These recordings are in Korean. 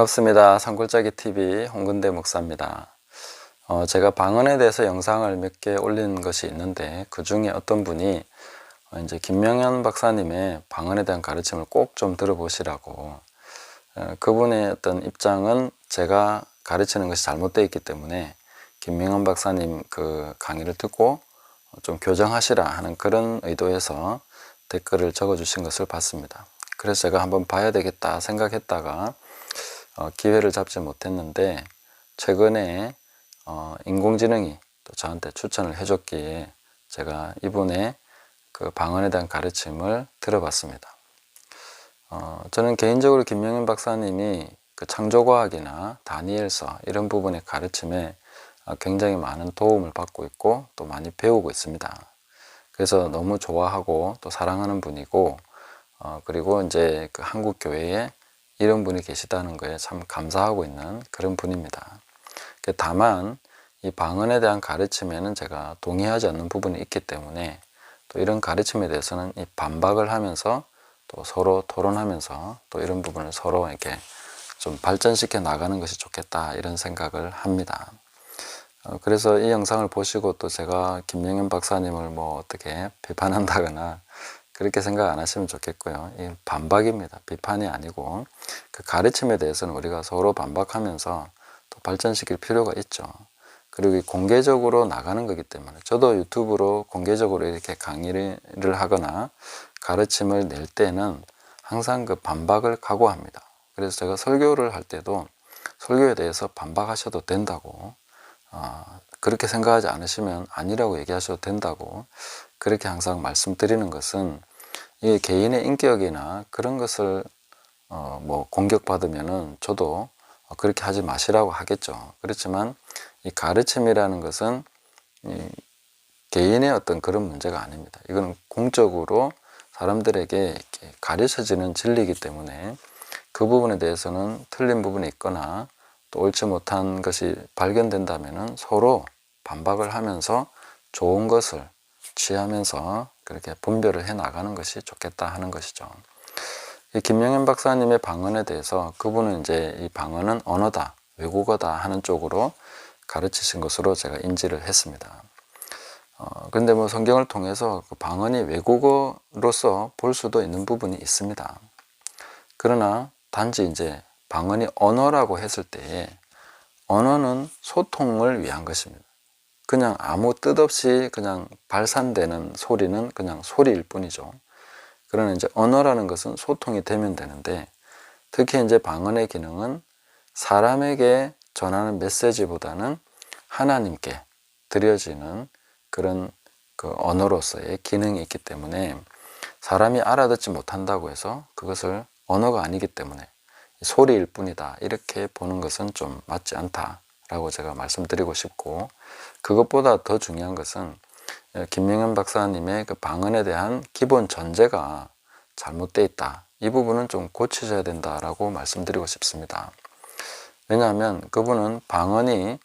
반갑습니다. 산골짜기 TV 홍근대 목사입니다. 어, 제가 방언에 대해서 영상을 몇 개 올린 것이 있는데 그 중에 어떤 분이 어, 이제 김명현 박사님의 방언에 대한 가르침을 꼭 좀 들어보시라고 어, 그분의 어떤 입장은 제가 가르치는 것이 잘못되어 있기 때문에 김명현 박사님 그 강의를 듣고 좀 교정하시라 하는 그런 의도에서 댓글을 적어주신 것을 봤습니다. 그래서 제가 한번 봐야 되겠다 생각했다가 어, 기회를 잡지 못했는데 최근에 어, 인공지능이 또 저한테 추천을 해줬기에 제가 이분의 그 방언에 대한 가르침을 들어봤습니다. 어, 저는 개인적으로 김명현 박사님이 그 창조과학이나 다니엘서 이런 부분의 가르침에 어, 굉장히 많은 도움을 받고 있고 또 많이 배우고 있습니다. 그래서 너무 좋아하고 또 사랑하는 분이고 어, 그리고 이제 그 한국 교회에 이런 분이 계시다는 거에 참 감사하고 있는 그런 분입니다. 그 다만 이 방언에 대한 가르침에는 제가 동의하지 않는 부분이 있기 때문에 또 이런 가르침에 대해서는 이 반박을 하면서 또 서로 토론하면서 또 이런 부분을 서로 이렇게 좀 발전시켜 나가는 것이 좋겠다 이런 생각을 합니다. 어, 그래서 이 영상을 보시고 또 제가 김명현 박사님을 뭐 어떻게 비판한다거나 그렇게 생각 안 하시면 좋겠고요. 이 반박입니다. 비판이 아니고 그 가르침에 대해서는 우리가 서로 반박하면서 또 발전시킬 필요가 있죠. 그리고 이 공개적으로 나가는 거기 때문에 저도 유튜브로 공개적으로 이렇게 강의를 하거나 가르침을 낼 때는 항상 그 반박을 각오합니다. 그래서 제가 설교를 할 때도 설교에 대해서 반박하셔도 된다고 어, 그렇게 생각하지 않으시면 아니라고 얘기하셔도 된다고 그렇게 항상 말씀드리는 것은 이게 개인의 인격이나 그런 것을 어, 뭐 공격받으면은 저도 그렇게 하지 마시라고 하겠죠. 그렇지만 이 가르침이라는 것은 이 개인의 어떤 그런 문제가 아닙니다. 이거는 공적으로 사람들에게 가르쳐지는 진리이기 때문에 그 부분에 대해서는 틀린 부분이 있거나 또 옳지 못한 것이 발견된다면은 서로 반박을 하면서 좋은 것을 취하면서 그렇게 분별을 해 나가는 것이 좋겠다 하는 것이죠. 이 김영현 박사님의 방언에 대해서 그분은 이제 이 방언은 언어다, 외국어다 하는 쪽으로 가르치신 것으로 제가 인지를 했습니다. 어, 근데 뭐 성경을 통해서 그 방언이 외국어로서 볼 수도 있는 부분이 있습니다. 그러나 단지 이제 방언이 언어라고 했을 때에 언어는 소통을 위한 것입니다. 그냥 아무 뜻 없이 그냥 발산되는 소리는 그냥 소리일 뿐이죠. 그러나 이제 언어라는 것은 소통이 되면 되는데 특히 이제 방언의 기능은 사람에게 전하는 메시지보다는 하나님께 드려지는 그런 그 언어로서의 기능이 있기 때문에 사람이 알아듣지 못한다고 해서 그것을 언어가 아니기 때문에 소리일 뿐이다 이렇게 보는 것은 좀 맞지 않다라고 제가 말씀드리고 싶고 그것보다 더 중요한 것은 김명현 박사님의 그 방언에 대한 기본 전제가 잘못되어 있다. 이 부분은 좀 고치셔야 된다라고 말씀드리고 싶습니다. 왜냐하면 그분은 방언이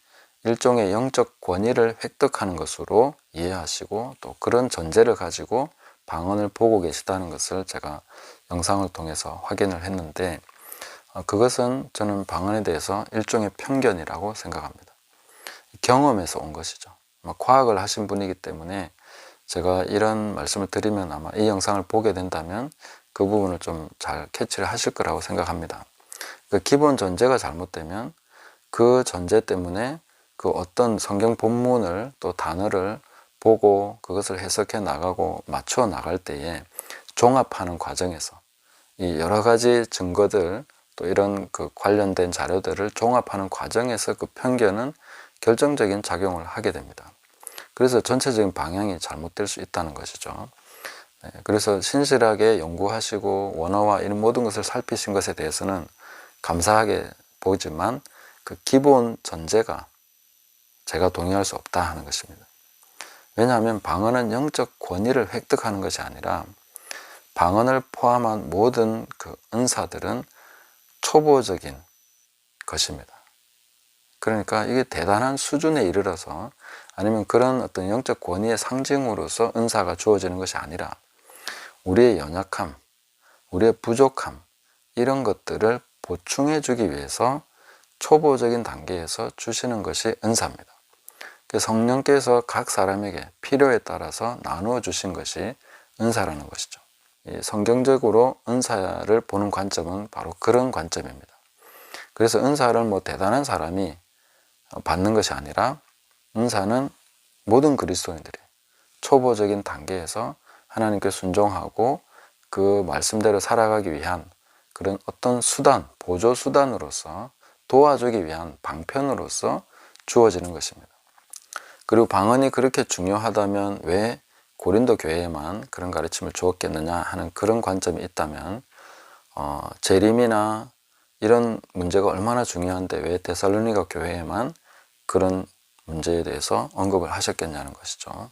일종의 영적 권위를 획득하는 것으로 이해하시고 또 그런 전제를 가지고 방언을 보고 계시다는 것을 제가 영상을 통해서 확인을 했는데 어, 그것은 저는 방언에 대해서 일종의 편견이라고 생각합니다. 경험에서 온 것이죠. 과학을 하신 분이기 때문에 제가 이런 말씀을 드리면 아마 이 영상을 보게 된다면 그 부분을 좀 잘 캐치를 하실 거라고 생각합니다. 그 기본 전제가 잘못되면 그 전제 때문에 그 어떤 성경 본문을 또 단어를 보고 그것을 해석해 나가고 맞춰 나갈 때에 종합하는 과정에서 이 여러 가지 증거들 또 이런 그 관련된 자료들을 종합하는 과정에서 그 편견은 결정적인 작용을 하게 됩니다. 그래서 전체적인 방향이 잘못될 수 있다는 것이죠. 네, 그래서 신실하게 연구하시고 원어와 이런 모든 것을 살피신 것에 대해서는 감사하게 보지만 그 기본 전제가 제가 동의할 수 없다 하는 것입니다. 왜냐하면 방언은 영적 권위를 획득하는 것이 아니라 방언을 포함한 모든 그 은사들은 초보적인 것입니다. 그러니까 이게 대단한 수준에 이르러서 아니면 그런 어떤 영적 권위의 상징으로서 은사가 주어지는 것이 아니라 우리의 연약함, 우리의 부족함, 이런 것들을 보충해 주기 위해서 초보적인 단계에서 주시는 것이 은사입니다. 그 성령께서 각 사람에게 필요에 따라서 나누어 주신 것이 은사라는 것이죠. 이 성경적으로 은사를 보는 관점은 바로 그런 관점입니다. 그래서 은사를 뭐 대단한 사람이 받는 것이 아니라 은사는 모든 그리스도인들이 초보적인 단계에서 하나님께 순종하고 그 말씀대로 살아가기 위한 그런 어떤 수단, 보조 수단으로서 도와주기 위한 방편으로서 주어지는 것입니다. 그리고 방언이 그렇게 중요하다면 왜 고린도 교회에만 그런 가르침을 주었겠느냐 하는 그런 관점이 있다면 어, 재림이나 이런 문제가 얼마나 중요한데 왜 데살로니가 교회에만 그런 문제에 대해서 언급을 하셨겠냐는 것이죠.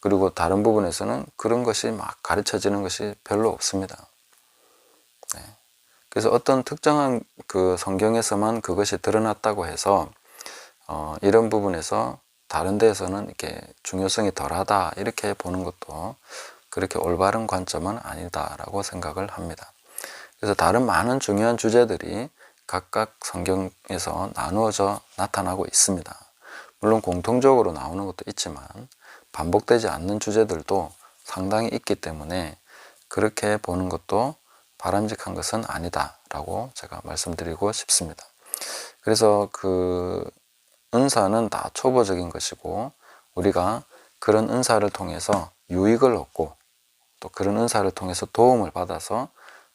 그리고 다른 부분에서는 그런 것이 막 가르쳐지는 것이 별로 없습니다. 네. 그래서 어떤 특정한 그 성경에서만 그것이 드러났다고 해서 어, 이런 부분에서 다른 데에서는 이렇게 중요성이 덜하다 이렇게 보는 것도 그렇게 올바른 관점은 아니다라고 생각을 합니다. 그래서 다른 많은 중요한 주제들이 각각 성경에서 나누어져 나타나고 있습니다. 물론 공통적으로 나오는 것도 있지만 반복되지 않는 주제들도 상당히 있기 때문에 그렇게 보는 것도 바람직한 것은 아니다라고 제가 말씀드리고 싶습니다. 그래서 그 은사는 다 초보적인 것이고 우리가 그런 은사를 통해서 유익을 얻고 또 그런 은사를 통해서 도움을 받아서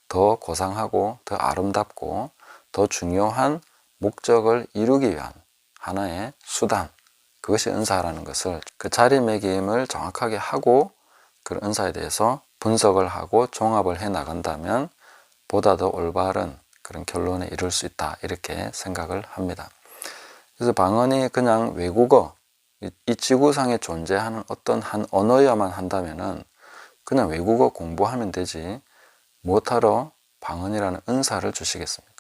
더 고상하고 더 아름답고 더 중요한 목적을 이루기 위한 하나의 수단 그것이 은사라는 것을 그 자리매김을 정확하게 하고 그 은사에 대해서 분석을 하고 종합을 해 나간다면 보다 더 올바른 그런 결론에 이룰 수 있다 이렇게 생각을 합니다. 그래서 방언이 그냥 외국어 이 지구상에 존재하는 어떤 한 언어여만 한다면은 그냥 외국어 공부하면 되지 못하러 방언이라는 은사를 주시겠습니까?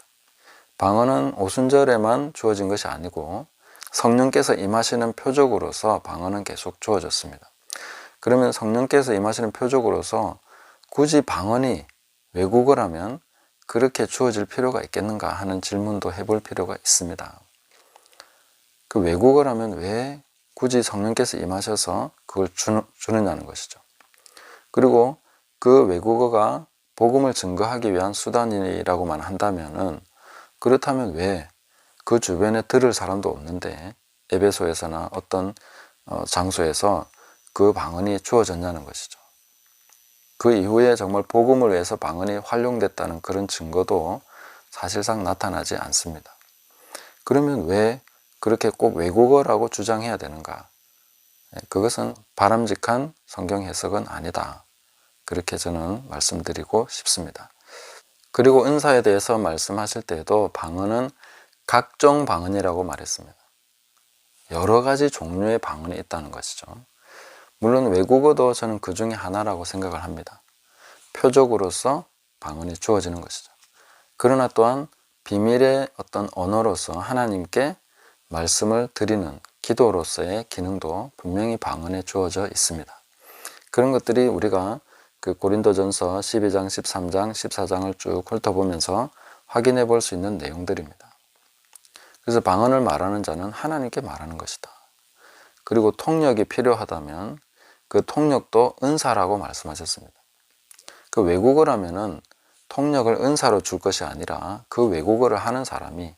방언은 오순절에만 주어진 것이 아니고 성령께서 임하시는 표적으로서 방언은 계속 주어졌습니다. 그러면 성령께서 임하시는 표적으로서 굳이 방언이 외국어라면 그렇게 주어질 필요가 있겠는가 하는 질문도 해볼 필요가 있습니다. 그 외국어라면 왜 굳이 성령께서 임하셔서 그걸 주느냐는 것이죠. 그리고 그 외국어가 복음을 증거하기 위한 수단이라고만 한다면은 그렇다면 왜 그 주변에 들을 사람도 없는데 에베소에서나 어떤 어, 장소에서 그 방언이 주어졌냐는 것이죠. 그 이후에 정말 복음을 위해서 방언이 활용됐다는 그런 증거도 사실상 나타나지 않습니다. 그러면 왜 그렇게 꼭 외국어라고 주장해야 되는가? 예, 그것은 바람직한 성경 해석은 아니다. 그렇게 저는 말씀드리고 싶습니다. 그리고 은사에 대해서 말씀하실 때에도 방언은 각종 방언이라고 말했습니다. 여러 가지 종류의 방언이 있다는 것이죠. 물론 외국어도 저는 그 중에 하나라고 생각을 합니다. 표적으로서 방언이 주어지는 것이죠. 그러나 또한 비밀의 어떤 언어로서 하나님께 말씀을 드리는 기도로서의 기능도 분명히 방언에 주어져 있습니다. 그런 것들이 우리가 그 고린도전서 12장, 13장, 14장을 쭉 훑어보면서 확인해 볼 수 있는 내용들입니다. 그래서 방언을 말하는 자는 하나님께 말하는 것이다. 그리고 통역이 필요하다면 그 통역도 은사라고 말씀하셨습니다. 그 외국어라면은 통역을 은사로 줄 것이 아니라 그 외국어를 하는 사람이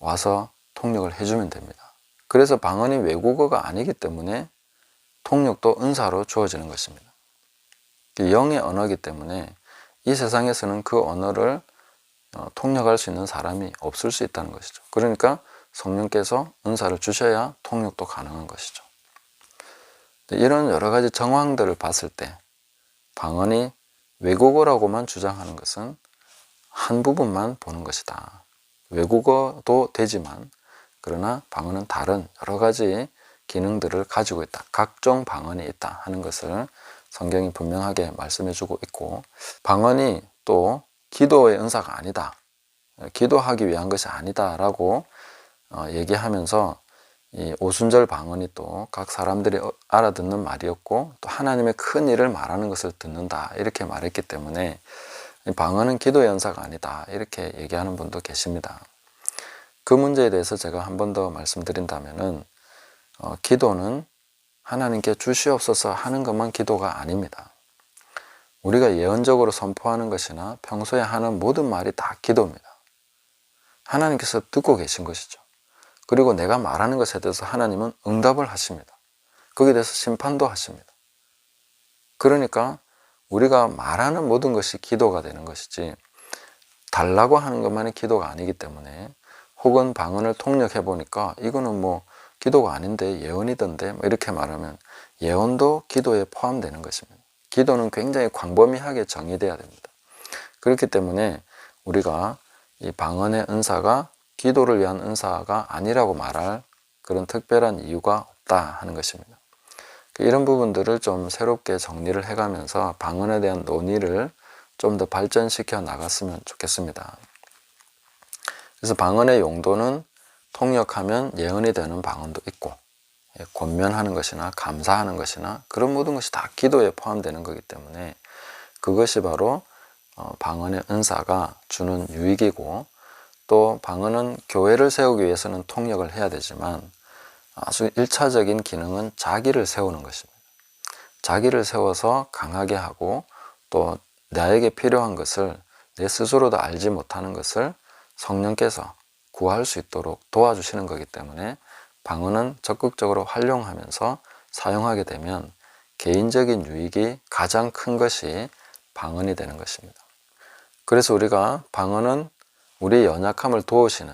와서 통역을 해주면 됩니다. 그래서 방언이 외국어가 아니기 때문에 통역도 은사로 주어지는 것입니다. 그 영의 언어이기 때문에 이 세상에서는 그 언어를 어, 통역할 수 있는 사람이 없을 수 있다는 것이죠. 그러니까 성령께서 은사를 주셔야 통역도 가능한 것이죠. 이런 여러 가지 정황들을 봤을 때 방언이 외국어라고만 주장하는 것은 한 부분만 보는 것이다. 외국어도 되지만 그러나 방언은 다른 여러 가지 기능들을 가지고 있다. 각종 방언이 있다 하는 것을 성경이 분명하게 말씀해 주고 있고 방언이 또 기도의 은사가 아니다. 기도하기 위한 것이 아니다라고 어, 얘기하면서 이 오순절 방언이 또 각 사람들이 어, 알아듣는 말이었고 또 하나님의 큰 일을 말하는 것을 듣는다 이렇게 말했기 때문에 이 방언은 기도의 연사가 아니다. 이렇게 얘기하는 분도 계십니다. 그 문제에 대해서 제가 한 번 더 말씀드린다면은 어, 기도는 하나님께 주시옵소서 하는 것만 기도가 아닙니다. 우리가 예언적으로 선포하는 것이나 평소에 하는 모든 말이 다 기도입니다. 하나님께서 듣고 계신 것이죠. 그리고 내가 말하는 것에 대해서 하나님은 응답을 하십니다. 거기에 대해서 심판도 하십니다. 그러니까 우리가 말하는 모든 것이 기도가 되는 것이지 달라고 하는 것만이 기도가 아니기 때문에 혹은 방언을 통역해 보니까 이거는 뭐 기도가 아닌데 예언이던데 뭐 이렇게 말하면 예언도 기도에 포함되는 것입니다. 기도는 굉장히 광범위하게 정의돼야 됩니다. 그렇기 때문에 우리가 이 방언의 은사가 기도를 위한 은사가 아니라고 말할 그런 특별한 이유가 없다 하는 것입니다. 이런 부분들을 좀 새롭게 정리를 해가면서 방언에 대한 논의를 좀 더 발전시켜 나갔으면 좋겠습니다. 그래서 방언의 용도는 통역하면 예언이 되는 방언도 있고 예, 권면하는 것이나 감사하는 것이나 그런 모든 것이 다 기도에 포함되는 거기 때문에 그것이 바로 어, 방언의 은사가 주는 유익이고 또 방언은 교회를 세우기 위해서는 통역을 해야 되지만 아주 일차적인 기능은 자기를 세우는 것입니다. 자기를 세워서 강하게 하고 또 나에게 필요한 것을 내 스스로도 알지 못하는 것을 성령께서 구할 수 있도록 도와주시는 거기 때문에 방언은 적극적으로 활용하면서 사용하게 되면 개인적인 유익이 가장 큰 것이 방언이 되는 것입니다. 그래서 우리가 방언은 우리의 연약함을 도우시는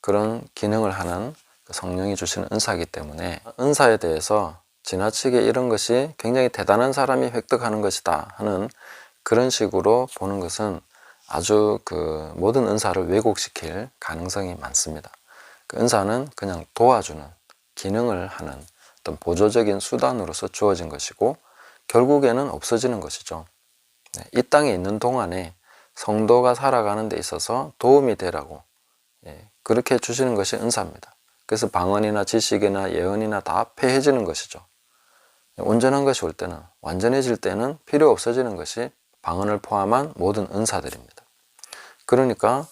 그런 기능을 하는 그 성령이 주시는 은사이기 때문에 은사에 대해서 지나치게 이런 것이 굉장히 대단한 사람이 획득하는 것이다 하는 그런 식으로 보는 것은 아주 그 모든 은사를 왜곡시킬 가능성이 많습니다. 그 은사는 그냥 도와주는 기능을 하는 어떤 보조적인 수단으로서 주어진 것이고 결국에는 없어지는 것이죠. 네, 이 땅에 있는 동안에 성도가 살아가는 데 있어서 도움이 되라고 예, 그렇게 주시는 것이 은사입니다. 그래서 방언이나 지식이나 예언이나 다 폐해지는 것이죠. 온전한 것이 올 때는 완전해질 때는 필요 없어지는 것이 방언을 포함한 모든 은사들입니다. 그러니까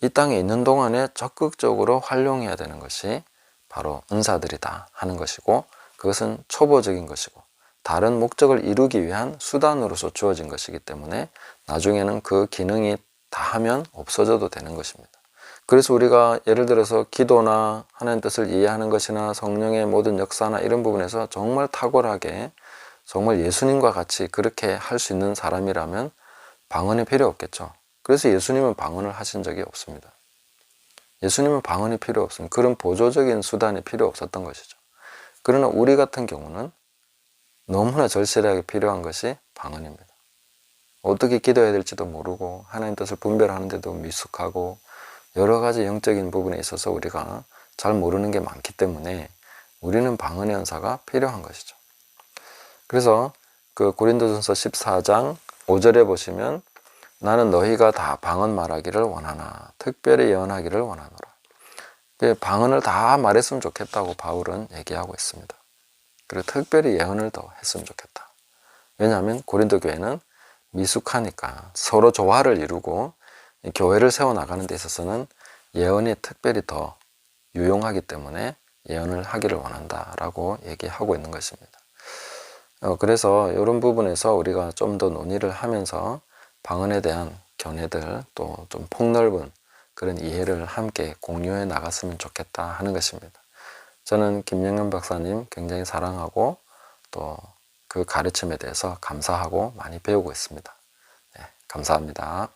이 땅에 있는 동안에 적극적으로 활용해야 되는 것이 바로 은사들이다 하는 것이고 그것은 초보적인 것이고 다른 목적을 이루기 위한 수단으로서 주어진 것이기 때문에 나중에는 그 기능이 다 하면 없어져도 되는 것입니다. 그래서 우리가 예를 들어서 기도나 하나님 뜻을 이해하는 것이나 성령의 모든 역사나 이런 부분에서 정말 탁월하게 정말 예수님과 같이 그렇게 할 수 있는 사람이라면 방언이 필요 없겠죠. 그래서 예수님은 방언을 하신 적이 없습니다. 예수님은 방언이 필요 없습니다. 그런 보조적인 수단이 필요 없었던 것이죠. 그러나 우리 같은 경우는 너무나 절실하게 필요한 것이 방언입니다. 어떻게 기도해야 될지도 모르고 하나님 뜻을 분별하는데도 미숙하고 여러 가지 영적인 부분에 있어서 우리가 잘 모르는 게 많기 때문에 우리는 방언의 연사가 필요한 것이죠. 그래서 그 고린도전서 14장 5절에 보시면 나는 너희가 다 방언 말하기를 원하나 특별히 예언하기를 원하노라. 그 방언을 다 말했으면 좋겠다고 바울은 얘기하고 있습니다. 그리고 특별히 예언을 더 했으면 좋겠다. 왜냐하면 고린도 교회는 미숙하니까 서로 조화를 이루고 교회를 세워나가는 데 있어서는 예언이 특별히 더 유용하기 때문에 예언을 하기를 원한다라고 얘기하고 있는 것입니다. 어, 그래서 이런 부분에서 우리가 좀 더 논의를 하면서 방언에 대한 견해들 또 좀 폭넓은 그런 이해를 함께 공유해 나갔으면 좋겠다 하는 것입니다. 저는 김영현 박사님 굉장히 사랑하고 또 그 가르침에 대해서 감사하고 많이 배우고 있습니다. 네, 감사합니다.